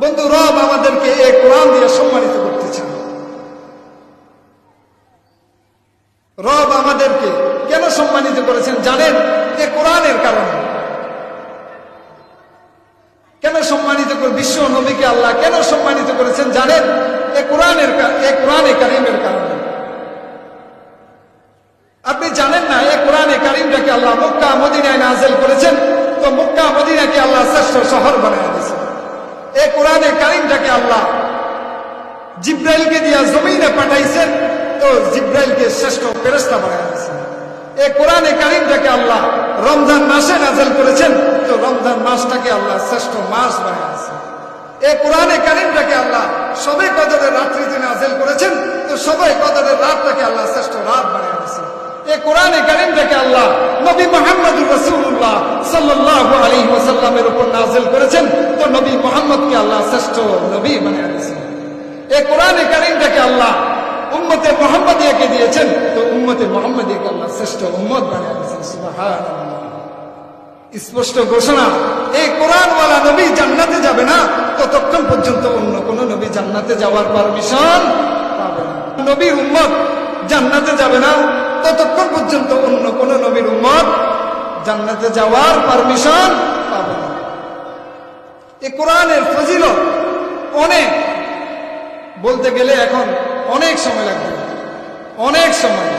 বন্ধু, রব আমাদেরকে এই কোরআন দিয়ে সম্মানিত করতেছেন। রব আমাদেরকে কেন সম্মানিত করেছেন জানেন? এ কোরআনের কারণে। কেন সম্মানিত করে বিশ্ব নবীকে আল্লাহ কেন সম্মানিত করেছেন জানেন? এ কোরআনের এ কোরআনে কারিমের কারণে। আপনি জানেন না এ কোরআনে কারিমটাকে আল্লাহ মক্কা, মদিনায় নাজেল করেছেন? তো মক্কা, মদিনাকে আল্লাহ শ্রেষ্ঠ শহর বানায় কোরআনে কারিমটাকে আল্লাহ জিব্রাইলকে দিয়া জমিনে পাঠাইছেন, তো জিব্রাইলকে শ্রেষ্ঠ ফেরেস্তা বানায় দিয়েছেন। এ কোরআনে কারিমটাকে আল্লাহ রমজান মাসে নাজেল করেছেন, তো রমজান মাসটাকে আল্লাহ শ্রেষ্ঠ মাস বানায় দিয়েছেন। এ কোরআনে কারিমটাকে আল্লাহ সবে কদরের রাত্রিতে নাজেল করেছেন, তো সবে কদরের রাতটাকে আল্লাহ শ্রেষ্ঠ রাত বানিয়ে দিয়েছেন। এ কোরআনে কারিমটাকে আল্লাহ নবী আল্লাহ শ্রেষ্ঠ নবী বানিয়ে দিয়েছেন। এ কোরআনে কারিমটাকে আল্লাহ উম্মতে মোহাম্মদিয়াকে দিয়েছেন, তো উম্মতে মোহাম্মদিয়াকে আল্লাহ শ্রেষ্ঠ উম্মত বানিয়ে দিয়েছেন স্পষ্ট ঘোষণা, এই কোরআনওয়ালা নবী জান্নাতে যাবে না, ততক্ষণ পর্যন্ত অন্য কোন নবী জান্নাতে যাওয়ার পারমিশন পাবে না। নবীর উম্মত জান্নাতে যাবে না, ততক্ষণ পর্যন্ত অন্য কোন নবীর উম্মত জান্নাতে যাওয়ার পারমিশন পাবে না। এই কোরআনের ফজিলত অনেক। বলতে গেলে এখন অনেক সময় লাগবে। অনেক সময়।